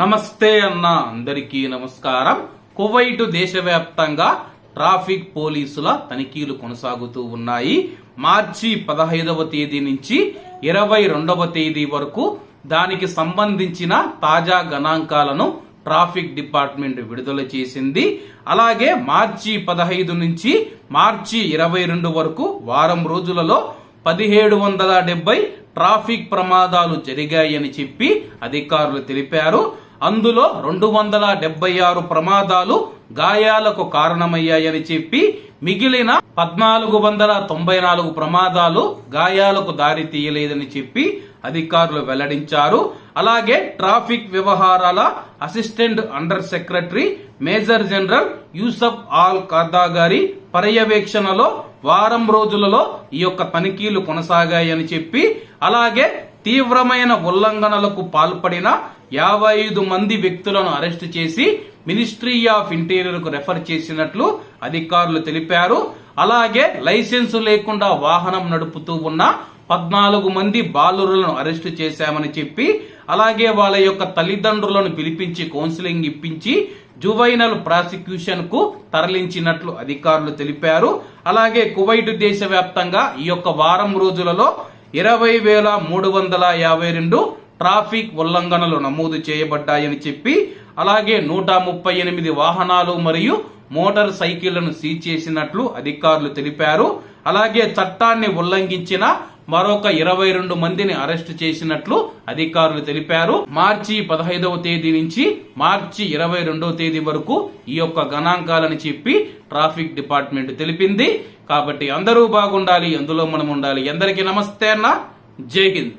నమస్తే అన్న అందరికీ నమస్కారం. కువైట్ దేశవ్యాప్తంగా ట్రాఫిక్ పోలీసుల తనిఖీలు కొనసాగుతూ ఉన్నాయి. మార్చి పదహైదవ తేదీ నుంచి ఇరవై రెండవ తేదీ వరకు దానికి సంబంధించిన తాజా గణాంకాలను ట్రాఫిక్ డిపార్ట్మెంట్ విడుదల చేసింది. అలాగే మార్చి పదహైదు నుంచి మార్చి ఇరవై రెండు వరకు వారం రోజులలో పదిహేడు వందల డెబ్బై ట్రాఫిక్ ప్రమాదాలు జరిగాయని చెప్పి అధికారులు తెలిపారు. అందులో రెండు వందల డెబ్బై ఆరు ప్రమాదాలు గాయాలకు కారణమయ్యాయని చెప్పి మిగిలిన పద్నాలుగు వందల తొంభై నాలుగు ప్రమాదాలు గాయాలకు దారి తీయలేదని చెప్పి అధికారులు వెల్లడించారు. అలాగే ట్రాఫిక్ వ్యవహారాల assistant under secretary major general Yusuf Al Khada గారి పర్యవేక్షణలో వారం రోజులలో ఈ యొక్క తనిఖీలు కొనసాగాయని చెప్పి అలాగే తీవ్రమైన ఉల్లంఘనలకు పాల్పడిన యాభై ఐదు మంది వ్యక్తులను అరెస్టు చేసి మినిస్ట్రీ ఆఫ్ ఇంటీరియర్కు రెఫర్ చేసినట్లు అధికారులు తెలిపారు. అలాగే లైసెన్సు లేకుండా వాహనం నడుపుతూ ఉన్న పద్నాలుగు మంది బాలురులను అరెస్టు చేశామని చెప్పి అలాగే వాళ్ళ యొక్క తల్లిదండ్రులను పిలిపించి కౌన్సిలింగ్ ఇప్పించి జువైనల్ ప్రాసిక్యూషన్కు తరలించినట్లు అధికారులు తెలిపారు. అలాగే కువైట్ దేశవ్యాప్తంగా ఈ యొక్క వారం రోజులలో ఇరవై వేల మూడు వందల యాభై రెండు ట్రాఫిక్ ఉల్లంఘనలు నమోదు చేయబడ్డాయని చెప్పి అలాగే నూట ముప్పై ఎనిమిది వాహనాలు మరియు మోటార్ సైకిళ్ళను సీజ్ చేసినట్లు అధికారులు తెలిపారు. అలాగే చట్టాన్ని ఉల్లంఘించిన మరొక ఇరవై రెండు మందిని అరెస్టు చేసినట్లు అధికారులు తెలిపారు. మార్చి పదహైదవ తేదీ నుంచి మార్చి ఇరవై రెండవ తేదీ వరకు ఈ యొక్క గణాంకాలని చెప్పి ట్రాఫిక్ డిపార్ట్మెంట్ తెలిపింది. కాబట్టి అందరూ బాగుండాలి అందులో మనం ఉండాలి. ఎందరికీ నమస్తే అన్న. జై హింద్.